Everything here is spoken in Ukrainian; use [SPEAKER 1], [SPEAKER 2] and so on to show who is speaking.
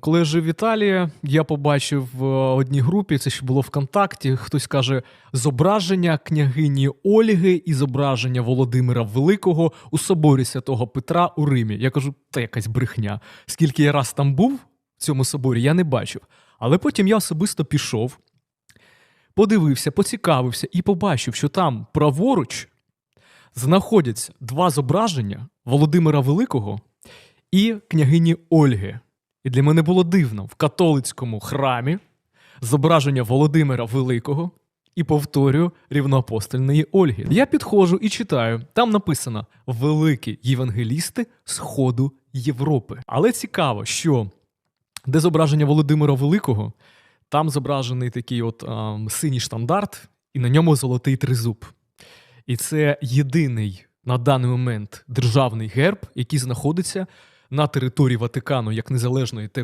[SPEAKER 1] Коли я жив в Італії, я побачив в одній групі, це ще було ВКонтакті, хтось каже зображення княгині Ольги і зображення Володимира Великого у соборі святого Петра у Римі. Я кажу, та якась брехня. Скільки я раз там був в цьому соборі, я не бачив. Але потім я особисто пішов, подивився, поцікавився і побачив, що там праворуч знаходяться два зображення Володимира Великого і княгині Ольги. І для мене було дивно в католицькому храмі зображення Володимира Великого і повторюю рівноапостольної Ольги. Я підходжу і читаю. Там написано Великі євангелісти Сходу Європи. Але цікаво, що де зображення Володимира Великого, там зображений такий от ем, синій штандарт, і на ньому золотий тризуб. І це єдиний на даний момент державний герб, який знаходиться на території Ватикану як незалежної те-